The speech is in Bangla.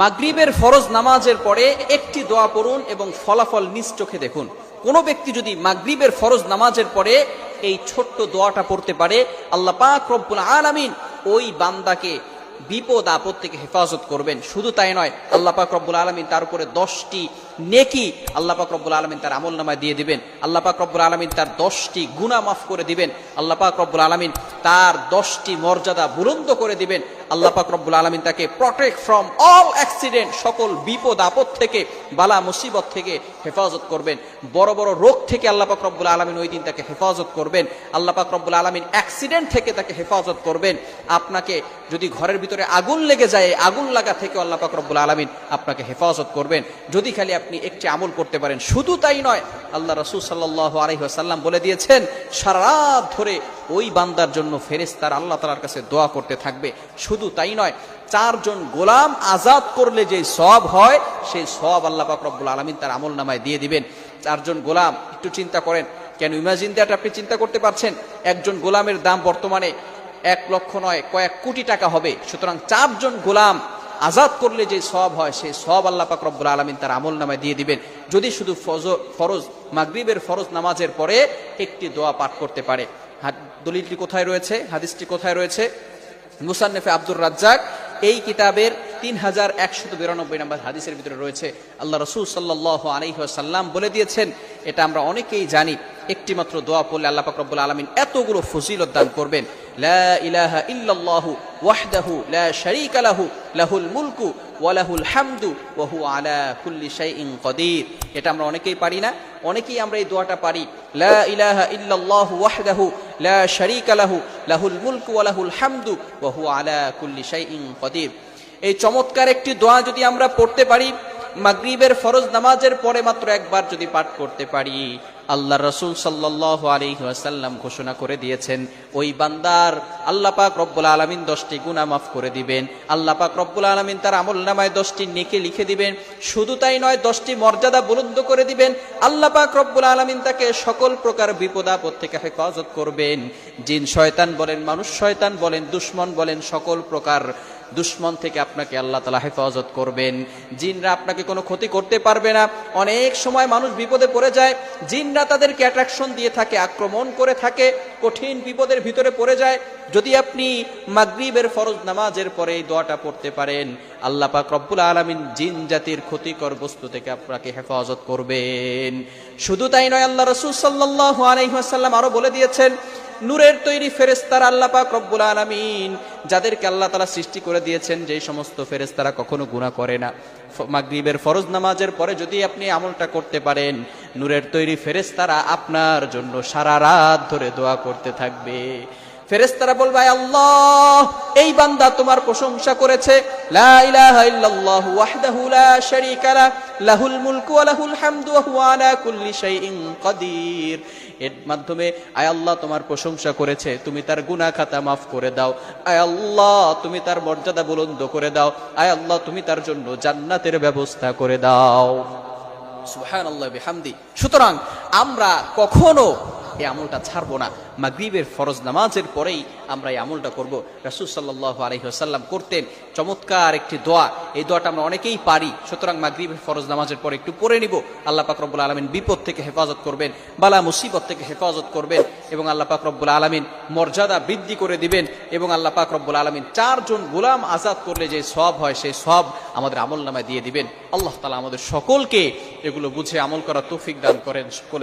মাগরিবের ফরজ নামাজের পরে একটি দোয়া পড়ুন এবং ফলাফল নিজ চোখে দেখুন। কোনো ব্যক্তি যদি মাগরিবের ফরজ নামাজের পরে এই ছোট্ট দোয়াটা পড়তে পারে, আল্লাহ পাক রব্বুল আলামিন ওই বান্দাকে বিপদ আপদ থেকে হেফাজত করবেন। শুধু তাই নয়, আল্লাহ পাক রব্বুল আলমিন তার উপরে দশটি নেকি আল্লাহ পাক রব্বুল আলমিন তার আমল নামায় দিয়ে দিবেন। আল্লাহ পাক রব্বুল আলমিন তার দশটি গুণা মাফ করে দিবেন। আল্লাহ পাক রব্বুল আলমিন তার দশটি মর্যাদা বুলন্দ করে দিবেন। আল্লাহ পাক রব্বুল আলমিন তাকে প্রটেক্ট ফ্রম অল অ্যাক্সিডেন্ট সকল বিপদ, আপদ থেকে, বালা, মুসিবত থেকে হেফাজত করবেন। বড় বড় রোগ থেকে আল্লাহ পাক রব্বুল আলমিন ওই দিন তাকে হেফাজত করবেন। আল্লাহ পাক রব্বুল আলমিন অ্যাক্সিডেন্ট থেকে তাকে হেফাজত করবেন। আপনাকে যদি ঘরের ভিতরে আগুন লেগে যায় আগুন লাগা থেকে আল্লাহ পাক রব্বুল আলমিন আপনাকে হেফাজত করবেন। যদি খালি আপনি একটি আমল করতে পারেন, শুধু তাই নয়, আল্লাহ রসুল সাল্লাহ আলহিহাসাল্লাম বলে দিয়েছেন, সারা ধরে ওই বান্দার জন্য ফেরেস্তার আল্লাহ তালার কাছে দোয়া করতে থাকবে। শুধু তাই নয়, চারজন গোলাম আজাদ করলে যে সব হয় সেই সব আল্লাহ রব্বুল আলমিন তার আমল নামায় দিয়ে দিবেন। চারজন গোলাম, একটু চিন্তা করেন, কেন ইমাজিন দ্যাট আপনি চিন্তা করতে পারছেন? একজন গোলামের দাম বর্তমানে এক লক্ষ নয়, কয়েক কোটি টাকা হবে। সুতরাং চারজন গোলাম আজাদ করলে যে সব হয় সেই সব আল্লাহ পাক আলমিন তার আমল নামায় দিয়ে দিবেন। যদি শুধু ফরজ, মাগরিবের ফরজ নামাজের পরে একটি দোয়া পাঠ করতে পারে। দলিলটি কোথায় রয়েছে? হাদিসটি কোথায় রয়েছে? মুসান্নেফে আব্দুর রাজ্জাক, এই কিতাবের তিন হাজার একশত বিরানব্বই নম্বর হাদিসের ভিতরে রয়েছে। আল্লাহ রসুল সাল্লাহ আলহিহাসাল্লাম বলে দিয়েছেন, এটা আমরা অনেকেই জানি একটি মাত্র দোয়া পড়লে আল্লাহ পাক রব্বুল আলমিন এতগুলো ফজিলত দান করবেন। লাহু মুলকু ওয়া কদির। এটা আমরা অনেকেই পারি না, অনেকেই আমরা এই দোয়াটা পারি। লা ইলাহা লা শারীকা লাহু, লাহুল মুলকু ওয়ালাহুল হামদু, ওয়া হুয়া আলা কুল্লি শাইইন কদির। এই চমৎকার একটি দোয়া যদি আমরা পড়তে পারি মাগরিবের ফরজ নামাজের পরে মাত্র একবার যদি পাঠ করতে পারি, আল্লাহ রসুল সাল্লাহ আলিহাসাল্লাম ঘোষণা করে দিয়েছেন, ওই বান্দার আল্লাহ পাক রব্বুল আলমিন দশটি গুণা মাফ করে দিবেন। আল্লাহ পাক রব্বুল আলমিন তার আমল নামায় দশটি নেকে লিখে দিবেন। শুধু তাই নয়, দশটি মর্যাদা বুলন্দ করে দিবেন। আল্লাহ পাক রব্বুল আলমিন তাকে সকল প্রকার বিপদ আপদ থেকে হেফাজত করবেন। জিন শয়তান বলেন, মানুষ শয়তান বলেন, দুশ্মন বলেন, সকল প্রকার দুশ্মন থেকে আপনাকে আল্লাহ তালা হেফাজত করবেন। জিনরা আপনাকে কোনো ক্ষতি করতে পারবে না। অনেক সময় মানুষ বিপদে পড়ে যায়। জিনরা তাদেরকে অ্যাট্রাকশন দিয়ে থাকে, আক্রমণ করে থাকে, কঠিন বিপদের ভিতরে পড়ে যায়। যদি আপনি মাগরিবের ফরজ নামাজের পরে এই দোয়াটা পড়তে পারেন, আল্লাহ পাক রব্বুল আলমিন জিন জাতির ক্ষতিকর বস্তু থেকে আপনাকে হেফাজত করবেন। শুধু তাই নয়, আল্লাহ রসুল সাল্লাহ আলহিহাসাল্লাম আরও বলে দিয়েছেন নূরের তৈরি ফেরেস্তার আল্লাহ পাক রব্বুল আলমিন, যাদেরকে আল্লাহ তালা সৃষ্টি করে দিয়েছেন, যেই সমস্ত ফেরেস্তারা কখনো গুণা করে না। মাগরীবের ফরজ নামাজের পরে যদি আপনি আমলটা করতে পারেন, নূরের তৈরি ফেরেস্তারা আপনার জন্য সারা রাত ধরে দোয়া করতে থাকবে। ফেরেস্তারা বলবে, "আয় আল্লাহ, এই বান্দা তোমার প্রশংসা করেছে। লা ইলাহা ইল্লাল্লাহু ওয়াহদাহু লা শারীকা লাহুল মুলকু লাহুল হামদু হুয়া আলা কুল্লি শাইইন এর মাধ্যমে, আয় আল্লাহ, তোমার প্রশংসা করেছে। তুমি তার গুনাহ খাতা মাফ করে দাও। আয় আল্লাহ, তুমি তার মর্যাদা বুলন্দ করে দাও। আয় আল্লাহ, তুমি তার জন্য জান্নাতের ব্যবস্থা করে দাও। সুবহানাল্লাহ, বিহামদি। সুতরাং, আমরা কখনো এই আমলটা ছাড়বো না। মাগরিবের ফরজ নামাজের পরেই আমরা এই আমলটা করব। রাসূল সাল্লাল্লাহু আলাইহি ওয়াসাল্লাম করতেন, চমৎকার একটি দোয়া। এই দোয়াটা আমরা অনেকেই পারি, সুতরাং মাগরিবের ফরজ নামাজের পরে একটু পড়ে নিব। আল্লাহ পাক রব্বুল আলামিন বিপদ থেকে হেফাজত করবেন, বালা মুসিবত থেকে হেফাজত করবেন এবং আল্লাহ পাক রব্বুল আলামিন মর্যাদা বৃদ্ধি করে দিবেন এবং আল্লাহ পাক রব্বুল আলামিন চারজন গোলাম আজাদ করলে যে সব হয়, সেই সব আমাদের আমল নামায় দিয়ে দিবেন। আল্লাহ তালা আমাদের সকলকে এগুলো বুঝে আমল করা তৌফিক দান করেন। সকলে